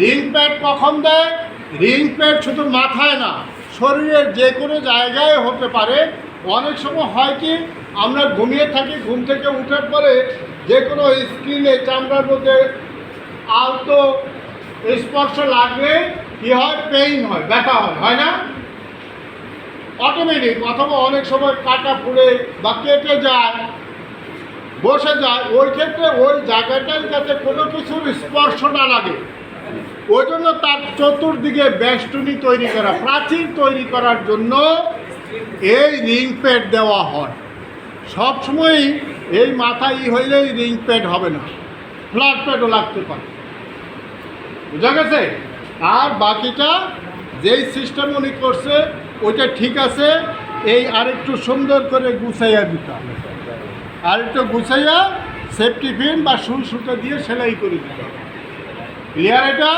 Ring pad কখন দেয়? Ring pad শুধু মাথায় না, শরীরের যে কোনো জায়গায় হতে পারে। অনেক সময় হয় কি, আমরা ঘুমিয়ে থাকি, ঘুম থেকে উঠার পরে যে কোনো স্ক্রিনে চামড়ার মধ্যে আলতো স্পর্শ লাগলে কি হয়? পেইন হয়, ব্যথা হয় হয় না? অটোমেটিক অথবা অনেক সময় কাটা ফুলে বা কেটে যায়, বসে যায়, ওই ক্ষেত্রে ওই জায়গাটায় যাতে কোনো কিছুর স্পর্শ না লাগে। ওই জন্য তার চতুর্দিকে বেষ্টনী তৈরি করা, প্রাচীর তৈরি করার জন্য এই রিং প্যাড দেওয়া হয়। সবসময়ই এই মাথায় ই হইলেই রিং প্যাড হবে না ফ্ল্যাট প্যাডও লাগতে পারে। বুঝা গেছে? আর বাকিটা যেই সিস্টেম উনি করছে, ওইটা ঠিক আছে, এই আরেকটু সুন্দর করে গুছাইয়া দিতে হবে। আরেকটু গুছাইয়া সেফটি পিন বা সুই সুতো দিয়ে সেলাই করে দিতে হবে। ক্লিয়ার এটা